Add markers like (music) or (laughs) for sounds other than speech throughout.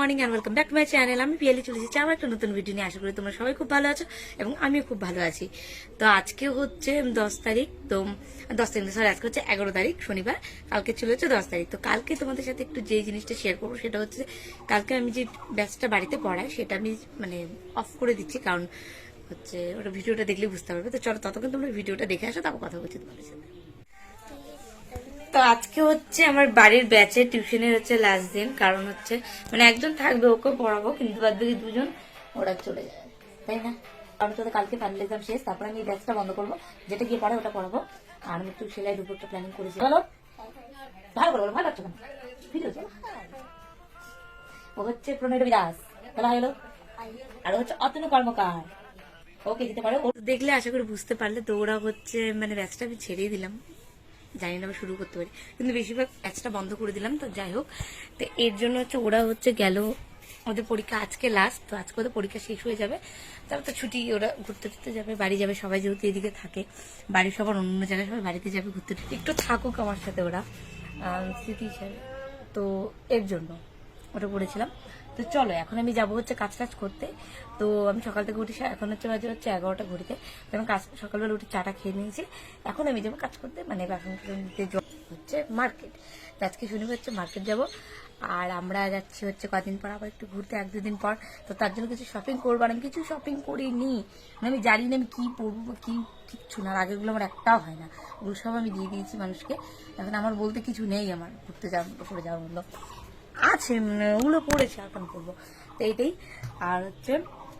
Morning and welcome back to my channel আমি পিয়ালি চলে এসেছি আমার একটা নতুন ভিডিও নিয়ে। আশা করি তোমরা সবাই খুব ভালো আছো এবং আমিও খুব ভালো আছি। তো আজকে হচ্ছে দশ তারিখ, তো দশ তারিখ সরি আজকে হচ্ছে এগারো তারিখ, শনিবার। কালকে চলে হচ্ছে দশ তারিখ। তো কালকে তোমাদের সাথে একটু যে জিনিসটা শেয়ার করব সেটা হচ্ছে কালকে আমি যে ব্যাচটা বাড়িতে পড়াই, সেটা আমি মানে অফ করে দিচ্ছি। কারণ হচ্ছে ওটা ভিডিওটা দেখলে বুঝতে পারবে। তো চলো ততক্ষণ তোমরা ভিডিওটা দেখে আসো, তারপর কথা বলছি তোমাদের সাথে। তো আজকে হচ্ছে আমার বাড়ির ব্যাচে টিউশনের হচ্ছে লাস্ট দিন। কারণ হচ্ছে মানে একজন থাকবে, ওকে পড়াবো, কিন্তু বাদ বাকি দুজন ওরা চলে যাবে। তাই না? কারণ তো কালকে ফাইনাল এক্সাম শেষ, তারপর আমি এই ব্যাচটা বন্ধ করব। যেটা গিয়ে পড়ে ওটা পড়াবো। আর আমি একটু সেলাই দুপুরটা প্ল্যানিং করেছি। ভালো? ভালো করে ভালো লাগছে ও হচ্ছে প্রণয় বিরাজ তাহলে হলো আর হচ্ছে অতনু কর্মকার। ওকে দিতে পারো। দেখলে আশা করি বুঝতে পারলে, তো ওরা হচ্ছে মানে ব্যাচটা আমি ছেড়েই দিলাম। জানি না আবার শুরু করতে পারি। কিন্তু বেশিরভাগ অ্যাচটা বন্ধ করে দিলাম, তো যাই হোক। তো এর জন্য হচ্ছে ওরা হচ্ছে গেল, ওদের পরীক্ষা আজকে লাস্ট তো আজকে ওদের পরীক্ষা শেষ হয়ে যাবে। তারপর তো ছুটি, ওরা ঘুরতে ঘুরতে যাবে, বাড়ি যাবে সবাই যেহেতু এদিকে থাকে। বাড়ির সবার অন্য জায়গায় সবাই বাড়িতে যাবে, ঘুরতে একটু থাকুক আমার সাথে ওরা স্মৃতি হিসাবে। তো এর জন্য ওটা পড়েছিলাম তো চলো, এখন আমি যাব হচ্ছে কাজ টাজ করতে। তো আমি সকাল থেকে উঠি এখন হচ্ছে বাজে হচ্ছে এগারোটা ঘড়িতে। তো আমি কাজ সকালবেলা উঠে চাটা খেয়ে নিয়েছি। এখন আমি যাব কাজ করতে মানে বাসন টাসন দিতে হচ্ছে মার্কেট। তো আজকে শনিবার হচ্ছে মার্কেট যাব। আর আমরা যাচ্ছি হচ্ছে কদিন পর, আবার একটু ঘুরতে, এক দুদিন পর। তো তার জন্য কিছু শপিং করব, আর আমি কিছু শপিং করিনি। মানে আমি জানি না আমি কি পরবো বা কি কিচ্ছু না আগেগুলো আমার একটাও হয় না। ওগুলো সব আমি দিয়ে দিয়েছি মানুষকে। এখন আমার বলতে কিছু নেই আমার, ঘুরতে যাওয়ার করে যাওয়ার মতো। আছে ওগুলো পড়েছে এখন করব। তো এইটাই। আর হচ্ছে,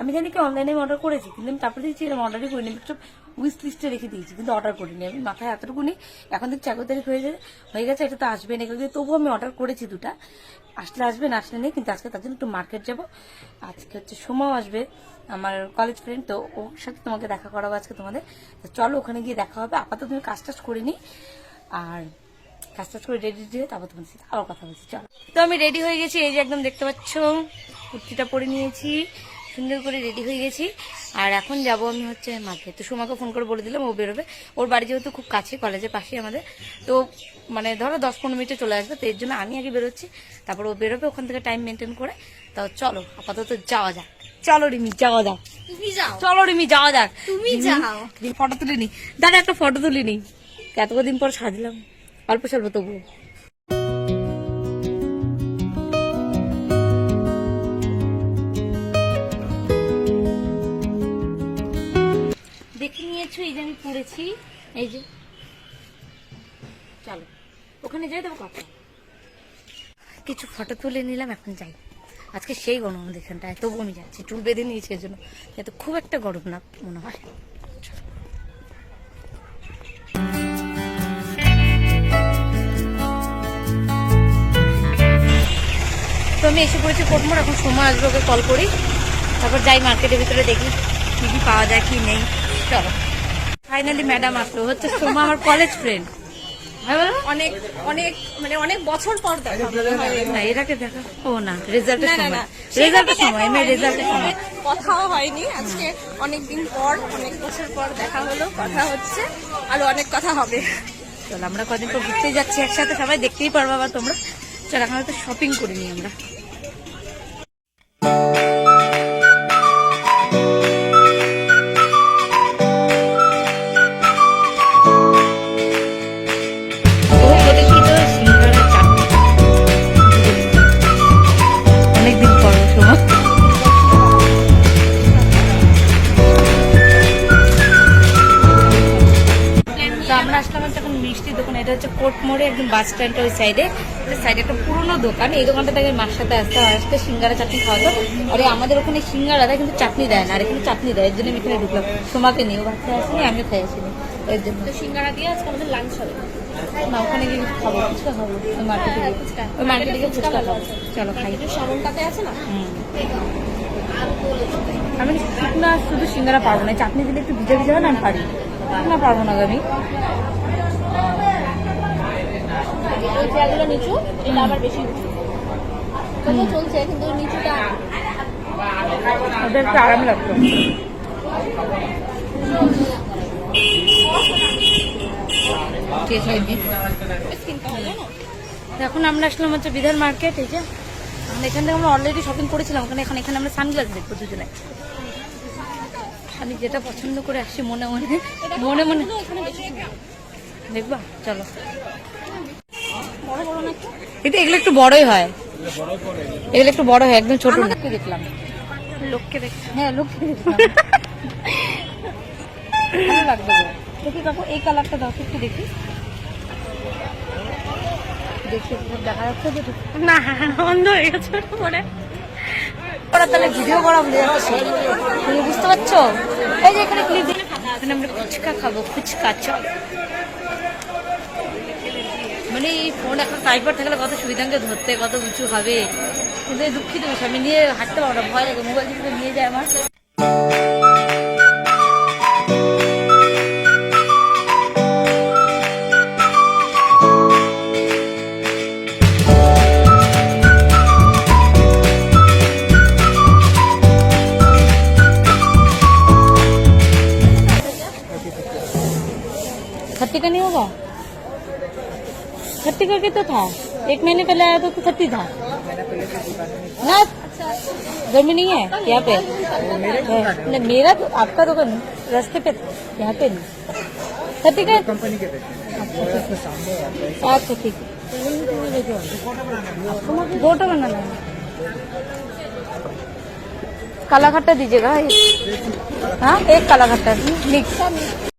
আমি জানি কি অনলাইনে অর্ডার করেছি, কিন্তু আমি তারপরে দেখছি এরকম অর্ডারই করিনি। আমি সব উইস লিস্টে রেখে দিয়েছি, কিন্তু অর্ডার করিনি। আমি মাথায় এতটুকু নেই, এখন দেখছি এগারো তারিখ হয়ে যায় হয়ে গেছে, এটা তো আসবে না। কিন্তু তবুও আমি অর্ডার করেছি দুটা। আসলে আসবে না, আসলে নেই, কিন্তু আজকে তার জন্য একটু মার্কেট যাব। আজকে হচ্ছে সোমাও আসবে, আমার কলেজ ফ্রেন্ড তো ওর সাথে তোমাকে দেখা করাবো আজকে তোমাদের। চলো ওখানে গিয়ে দেখা হবে, আপাতত তুমি কাজ টাজ করে আর কাজ টাজ করে রেডি দিয়ে তারপর তোমার সাথে আবার কথা বলছি চলো। তো আমি রেডি হয়ে গেছি এই যে একদম দেখতে পাচ্ছ কুর্তিটা পরে নিয়েছি সুন্দর করে রেডি হয়ে গেছি। আর এখন যাব আমি হচ্ছে মাকে। তো সোমাকে ফোন করে বলে দিলাম ও বেরোবে। ওর বাড়ি যেহেতু খুব কাছে কলেজের পাশে আমাদের। তো মানে ধরো দশ পনেরো মিনিটে চলে আসবে তো এর জন্য আমি আগে বেরোচ্ছি। তারপর ও বেরোবে ওখান থেকে টাইম মেনটেন করে। তো চলো আপাতত যাওয়া যাক। চলো রিমি যাওয়া যাক। চলো রিমি যাওয়া যাক। তুমি যাও। ফটো তুলে নি। দাদা একটা ফটো তুলে নি। এতদিন পর সাজলাম। অল্প স্বল্প তবুও। দেখে নিয়েছো, এই যে আমি পড়েছি। এই যে। চলো, ওখানে যাই দেবো কথা কিছু ফটো তুলে নিলাম, এখন যাই। আজকে সেই গরম আমাদের এখানটায় তবু আমি যাচ্ছি। চুল বেঁধে নিয়েছি এর জন্য যাতে খুব একটা গরম না মনে হয়। আমি এসে পড়েছি কোটমোড় এখন সময় আসবে ওকে কল করি। তারপর যাই মার্কেটের ভিতরে দেখি কি কি পাওয়া যায় কি নেই। চলো। ফাইনালি ম্যাডাম আসলো হচ্ছে সোমা আমার কলেজ ফ্রেন্ড হ্যাঁ অনেক অনেক মানে অনেক বছর পর দেখা। না এটাকে দেখা। ও না রেজাল্টের সময়। রেজাল্টের সময় এমনি রেজাল্টের সময়। কথাও হয়নি। আজকে অনেক দিন পর অনেক বছর পর দেখা হলো কথা হচ্ছে আরও অনেক কথা হবে। চলো আমরা কদিন পর ঘুরতে যাচ্ছি একসাথে সবাই দেখতেই পারব আবার তোমরা। চলো এখন তো শপিং করে নিই আমরা। একদম বাস স্ট্যান্ডের ওই সাইডে সাইডে একটা পুরোনো দোকান। এই দোকানটা থেকে মার সাথে আসতে হয় আসতে সিঙ্গারা চাটনি খাওয়া তো আরে আমাদের ওখানে সিঙ্গারা দেয় কিন্তু চাটনি দেয় না। আর এখানে চাটনি দেয় এর জন্য আমি এখানে ঢুকলাম। তোমাকে নিয়েও ভাবতে আসিনি আমিও খাই আসিনি। এর জন্য। তো সিঙ্গারা দিয়ে আজকে আমাদের লাঞ্চ হবে। না ওখানে গিয়ে খাব ফুচকা খাব। মার্কেটে হ্যাঁ, গিয়ে ফুচকা। ওই মার্কেটে গিয়ে ফুচকা খাব। চলো খাই। সামনটাতে আছে না? আমি শুকনা শুধু সিঙ্গারা পারব না। চাটনি দিলে একটু ভিজে ভিজে হয় না আমি পারি। না পারব না আমি। ওই চেয়ারগুলো নিচু এটা আবার বেশি উঁচু চলছে কিন্তু নিচুটা আরাম লাগতো। এখন আমরা আসলাম হচ্ছে বিধার মার্কেট এই যে। মানে এখান থেকে আমরা অলরেডি শপিং করেছিলাম ওখানে এখন এখানে আমরা সানগ্লাস দেখব দুজনে। আমি যেটা পছন্দ করে আসছি মনে মনে মনে মনে দেখবা চলো। এটা এগুলো একটু বড়ই হয়। এগুলো একটু বড় হয় একদম ছোট না। দেখলাম। লোককে দেখ হ্যাঁ লোক দেখলাম। (laughs) ভালো লাগবে দেখি কাকু এই কালারটা দাও একটু দেখি। দেখি দেখা যাচ্ছে যে না বন্ধ হয়ে গেছে তাহলে ভিডিও করা ভুলে যাচ্ছে। তুমি বুঝতে পারছ? এই যে এখানে ক্লিপ এখানে আমরা ফুচকা খাব ফুচকা চল মানে এই ফোন এখন টাইপার থাকলে কত সুবিধাকে ধরতে, কত কিছু হবে। কিন্তু দুঃখিত বিষয়, আমি নিয়ে হাঁটতে পারব না, ভয় লাগে মোবাইল নিয়ে যায় আমার। थर्टी का तो था। एक महीने पहले आया तो थर्टी था। ना घर में नहीं है यहाँ पे? नहीं, मेरा तो आपका दुकान रास्ते पे यहाँ पे नहीं। थर्टी का अच्छा ठीक है। फ़ोटो बनाना है। काला खट्टा दीजिएगा। हाँ एक काला खट्टा। मिक्स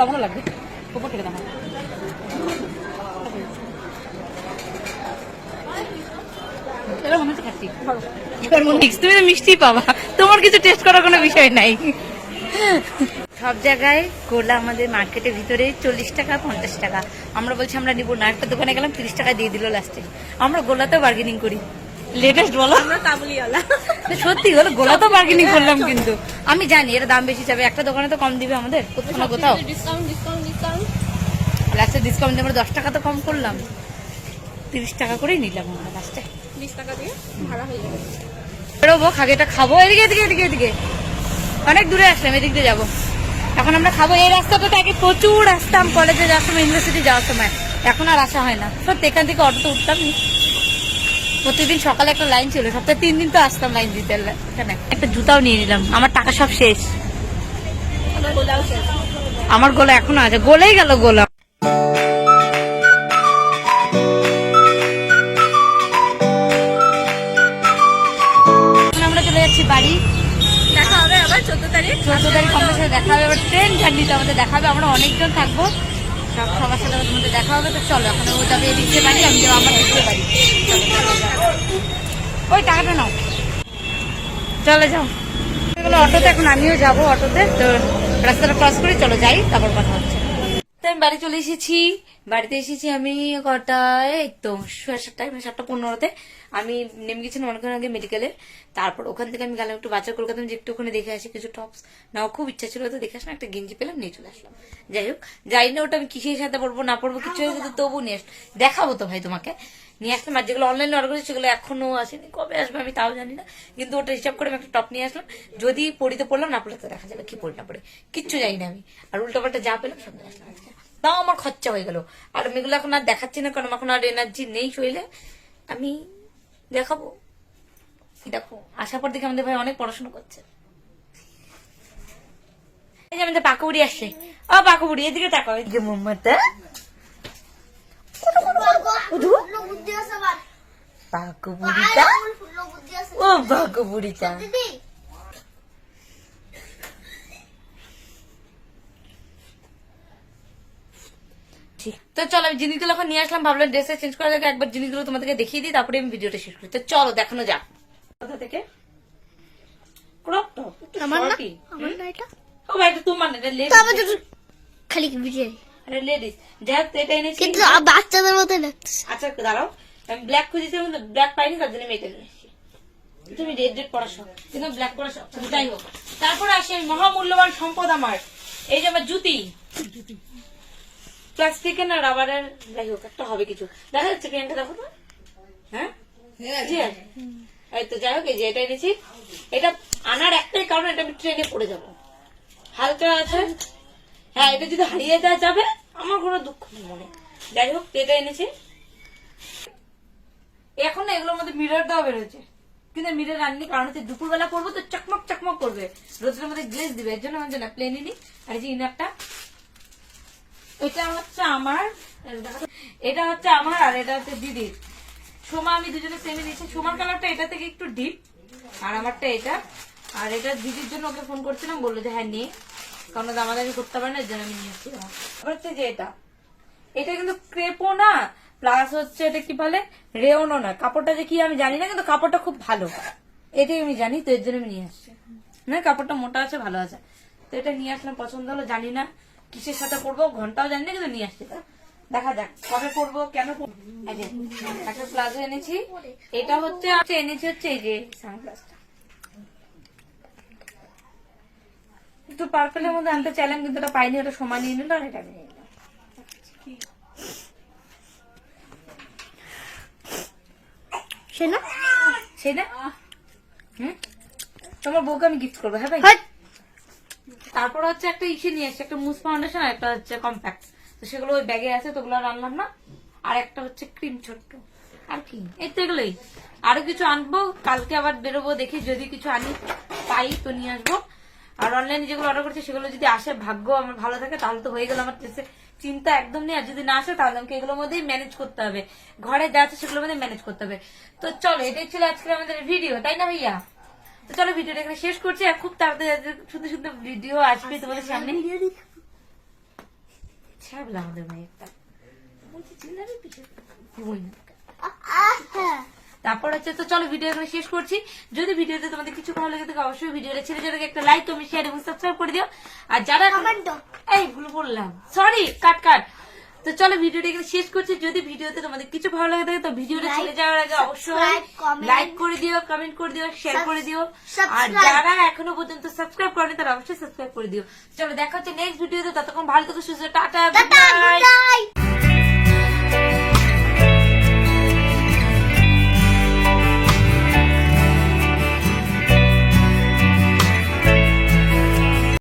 লবণও লাগবে। উপর থেকে তুমি তো মিষ্টি পাবা। তোমার কিছু টেস্ট করার কোনো বিষয় নাই। সব জায়গায় গোলা আমাদের মার্কেটের ভিতরে চল্লিশ টাকা পঞ্চাশ টাকা। আমরা বলছি আমরা নিবো না। একটা দোকানে গেলাম তিরিশ টাকা দিয়ে দিল লাস্টে আমরা গোলাতেও বার্গেনিং করি। লেটেস্ট বলো। আমরা কাবুলিওয়ালা। সত্যি হলো গোলা তো বার্গেনিং করলাম কিন্তু। আমি জানি এর দাম বেশি যাবে। একটা দোকানে তো কম দিবে আমাদের কোথাও কোথাও। ডিসকাউন্ট লাস্টে ডিসকাউন্ট আমরা দশ টাকা তো কম করলাম। তিরিশ টাকা করেই নিলাম আমরা লাস্টে বিশ টাকা দিয়ে ভাড়া হয়ে যাবে। বেরোবো খাগেটা খাব। এদিকে এদিকে এদিকে এদিকে। অনেক দূরে আসলাম এদিক দিয়ে যাব। এখন আমরা খাব। এই রাস্তাটা আগে প্রচুর আসতাম। কলেজে যাওয়ার সময় ইউনিভার্সিটি যাওয়ার সময়। এখন আর আসা হয় না। সত্যি এখান থেকে অটোতে উঠতাম নি। প্রতিদিন সকালে একটা লাইন ছিল সপ্তাহে তিন দিন তো আসতাম লাইন দিতে এখানে। একটা জুতাও নিয়ে নিলাম আমার টাকা সব শেষ। আমার গোলা এখনও আছে গোলেই গেল গোলা। আমরা চলে যাচ্ছি বাড়ি। দেখা হবে আবার চোদ্দ তারিখ। চোদ্দ তারিখ আমাদের সাথে দেখা হবে এবার ট্রেন জার্নিতে আমাদের দেখা হবে আমরা অনেকজন থাকব। সব সবার সাথে দেখা হবে, তো চলো, এখন ও পারি, আমি আমার যাও। ওই টাকাটা নাও। চলে যাও। অটোতে, এখন আমিও যাব অটোতে, তো রাস্তাটা ক্রস করে, চলো যাই, তারপর কথা হচ্ছে। তো আমি বাড়ি চলে এসেছি। বাড়িতে এসেছি আমি কটায়? তো সাতটায় মানে সাতটা পনেরোতে। আমি নেমে গেছিলাম অনেকক্ষণ আগে মেডিকেলে তারপর ওখান থেকে আমি গেলাম একটু বাচ্চা কলকাতা যে একটু ওখানে দেখে আসি কিছু টপস নাও, খুব ইচ্ছা ছিল তো দেখে আসলাম, একটা গেঞ্জি পেলাম, নিয়ে চলে আসলাম। যাই হোক, যাই না ওটা আমি কিসের সাথে পড়ব না পড়ব কিছু কিন্তু তবু নিয়ে আস- দেখাবো তো ভাই তোমাকে। নিয়ে আসলাম, আর যেগুলো অনলাইনে অর্ডার করেছি সেগুলো এখনও আসেনি। কবে আসবে আমি তাও জানি না। কিন্তু ওটা হিসাব করে আমি একটা টপ নিয়ে আসলাম। যদি পড়িতে পড়লাম, না পড়লে তো দেখা যাবে কি পড়ি না পড়ে। কিচ্ছু জানি না আমি। আর উল্টো পাল্টা যা পেলাম সব আসলাম আজকে। তাও আমার খরচা হয়ে গেল। আর আমি এগুলো এখন আর দেখাচ্ছি না কারণ এখন আর এনার্জি নেই শরীরে। আমি দেখাবো। দেখো আসার পর দেখে আমাদের ভাই অনেক পড়াশোনা করছে। এই যে আমাদের পাকুবুড়ি আসছে। ও পাকুবুড়ি এদিকে তাকাও এদিকে পাকুবুড়িটা? ও পাকুবুড়িটা। তো চলো আমি জিনিসগুলো এখন নিয়ে আসলাম ভাবলাম ড্রেসে চেঞ্জ করার আগে একবার জিনিসগুলো তোমাদেরকে দেখিয়ে দিই তারপরে আমি ভিডিওটা শেষ করি। তো চলো দেখানো যাক। কোথা থেকে? ক্রপ টপ আমার না? আমার না এটা? ও ভাই এটা তোমার না এটা লেস তো খালি বিজয় আরে লেডিস যাই এটা এনেছি। কিন্তু বাচ্চাদের মতো লাগতেছে। আচ্ছা দাঁড়াও। আমি ব্ল্যাক খুঁজেছিলাম কিন্তু ব্ল্যাক পাইনি তার জন্য তুমি রেড রেড পড়া শখ। কিন্তু ব্ল্যাক যাই হোক। তারপরে আসি আমি মহামূল্যবান সম্পদ আমার। এই যে আমার জুতি। প্লাস্টিকের না রাবারের যাই হোক একটা হবে কিছু। দেখা যাচ্ছে পেনটা দেখো তো। হ্যাঁ? জি এই তো যাই হোক এই যে এটা এনেছি এটা আনার একটাই কারণ এটা আমি ট্রেনে পড়ে যাব। হালকা আছে। হ্যাঁ এটা যদি হারিয়ে দেওয়া যাবে আমার কোনো দুঃখ নেই মনে। যাই হোক এটা এনেছি। এখন এগুলোর মধ্যে মিরর দেওয়া বেরোচ্ছে। কিন্তু মিরর আননি কারণ হচ্ছে দুপুরবেলা করব তো চকমক চকমক করবে। রোদের মধ্যে গ্লেজ দিবে এর জন্য আমার জন্য প্লেনই নি আর যে ইনারটা এটা হচ্ছে আমার, এটা হচ্ছে আমার আর এটা হচ্ছে দিদির। সোমা, আমি দুজনে সেমে নিয়েছি সোমার কালারটা এটা থেকে একটু ডিপ আর আমারটা এটা। আর এটা দিদির জন্য ওকে ফোন করছিলাম, বলল যে হ্যাঁ নিয়ে কারণ দামাদামি করতে পারে না এর জন্য আমি নিয়ে এসেছি আবার হচ্ছে যে এটা। এটা কিন্তু ক্রেপও না প্লাস হচ্ছে এটা কি বলে? রেওনও না কাপড়টা যে কি আমি জানি না, কিন্তু কাপড়টা খুব ভালো। এটাই আমি জানি, তো এর জন্য আমি নিয়ে আসছি। না কাপড়টা মোটা আছে, ভালো আছে। তো এটা নিয়ে আসলাম, পছন্দ হলো, জানি না। কিসের সাথে পরবো ঘন্টাও জানি না কিন্তু নিয়ে আসছি দেখা যাক কবে পরবো কেন একটা প্লাজো এনেছি। এটা হচ্ছে হচ্ছে এনেছি হচ্ছে এই যে সানগ্লাসটা একটু পার্পেলের মধ্যে আনতে চাইলাম কিন্তু ওটা পাইনি ওটা সময় নিয়ে নিল আর এটা নিয়ে নিলাম সে না হুম? তোমার বউকে আমি গিফট করব হ্যাঁ ভাই। তারপর হচ্ছে একটা ইসে নিয়ে এসেছি একটা মুস ফাউন্ডেশন আর একটা হচ্ছে কম্প্যাক্ট তো সেগুলো ওই ব্যাগে আছে, তো ওগুলো আর আনলাম না। আর একটা হচ্ছে ক্রিম ছোট্ট। আর কি? এই তো এগুলোই। আরও কিছু আনব, কালকে আবার বেরোবো, দেখি যদি কিছু আনি, পাই তো নিয়ে আসব। আর অনলাইনে যেগুলো অর্ডার করছি, সেগুলো যদি আসে, ভাগ্য আমার ভালো থাকে, তাহলে তো হয়ে গেল আমার চিন্তা একদম নেই, আর যদি না আসে, তাহলে আমাকে এগুলোর মধ্যেই ম্যানেজ করতে হবে। ঘরে যা আছে, সেগুলোর মধ্যে ম্যানেজ করতে হবে। তো চলো, এটাই ছিল আজকে আমাদের ভিডিও তাই না ভাইয়া? তো চলো ভিডিওটা এখানে শেষ করছি আর খুব তাড়াতাড়ি সুন্দর সুন্দর ভিডিও আসবে তোমাদের সামনে। ছাড়লা আমাদের ভাই একটা। তারপর হচ্ছে তো চলো ভিডিও এখানে শেষ করছি। যদি ভিডিওতে তোমাদের কিছু ভালো লাগে থাকে অবশ্যই ভিডিওটা ছেড়ে যাবে একটা লাইক কমেন্ট শেয়ার এবং সাবস্ক্রাইব করে দিও। আর যারা এই ভুল বললাম। সরি কাট কাট তো চলো ভিডিওটা এখানে শেষ করছি। যদি ভিডিওতে তোমাদের কিছু ভালো লাগে থাকে তো ভিডিওটা চলে ছেড়ে যাওয়ার আগে অবশ্যই লাইক করে দিও কমেন্ট করে দিও শেয়ার করে দিও। আর যারা এখনও পর্যন্ত সাবস্ক্রাইব করেনি তারা অবশ্যই সাবস্ক্রাইব করে দিও। চলো দেখা হচ্ছে নেক্সট ভিডিওতে ততক্ষণ ভালো থেকে সুস্থ টাটা বাই